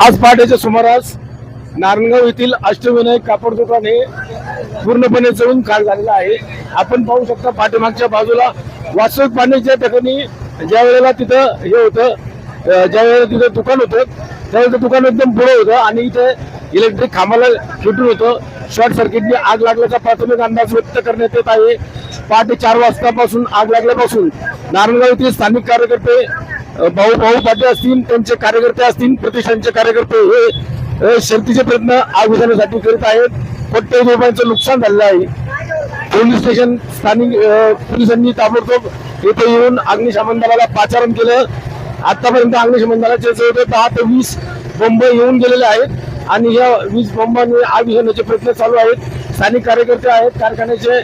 आज पहाटेच्या सुमारास नारायणगाव येथील अष्टविनायक कापड दुकान हे पूर्णपणे जळून खाल झालेलं आहे. आपण पाहू शकता पाठीमागच्या बाजूला वास्तविक पाणी ज्या ठिकाणी ज्या वेळेला तिथं हे होतं ज्या वेळेला तिथं दुकान होतं त्यावेळेला दुकान एकदम पुढे होतं आणि इथे इलेक्ट्रिक खांबाला सुटून होतं. शॉर्ट सर्किटने आग लागल्याचा प्राथमिक अंदाज व्यक्त करण्यात येत आहे. पहाटे चार वाजतापासून आग लागल्यापासून नारायणगाव येथील स्थानिक कार्यकर्ते भाऊ भाऊ पाटील असतील त्यांचे कार्यकर्ते असतील प्रतिष्ठानचे कार्यकर्ते हे शर्तीचे प्रयत्न आग विझवण्यासाठी करीत आहेत. कोट्यवधी रुपयांचं नुकसान झालेलं आहे. पोलीस स्टेशन स्थानिक पोलिसांनी ताबडतोब येथे येऊन अग्निशमन दलाला पाचारण केलं. आतापर्यंत अग्निशमन दलाचे दहा ते वीस बंब येऊन गेलेले आहेत. आणि या वीस बंबांनी आग विझवण्याचे प्रयत्न चालू आहेत. स्थानिक कार्यकर्ते आहेत कारखान्याचे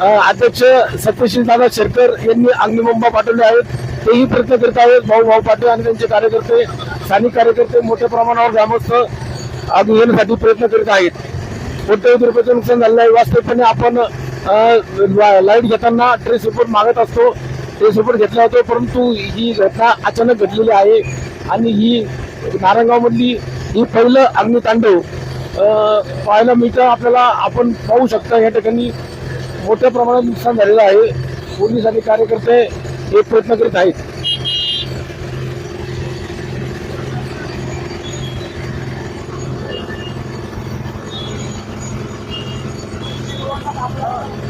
अध्यक्ष सत्यशील दादा शेरकर यांनी अग्निबंब पाठवले आहेत. तेही प्रयत्न करत आहेत. भाऊ भाऊ पाटील आणि त्यांचे कार्यकर्ते स्थानिक कार्यकर्ते मोठ्या प्रमाणावर ग्रामस्थ आग येण्यासाठी प्रयत्न करीत आहेत. कोणत्याही रुपयाचं नुकसान झालेलं आहे. वास्तवपणे आपण लाइट घेताना ट्रेस रिपोर्ट मागत असतो. ट्रेस रिपोर्ट घेतला होतो परंतु ही घटना अचानक घडलेली आहे आणि ही नारायणगावमधली ही पहिलं अग्नितांडव पाहायला मिळतं. आपल्याला आपण पाहू शकता या ठिकाणी मोठ्या प्रमाणात नुकसान झालेलं आहे. पोलीस आणि कार्यकर्ते एक प्रयत्न करीत आहेत. Oh,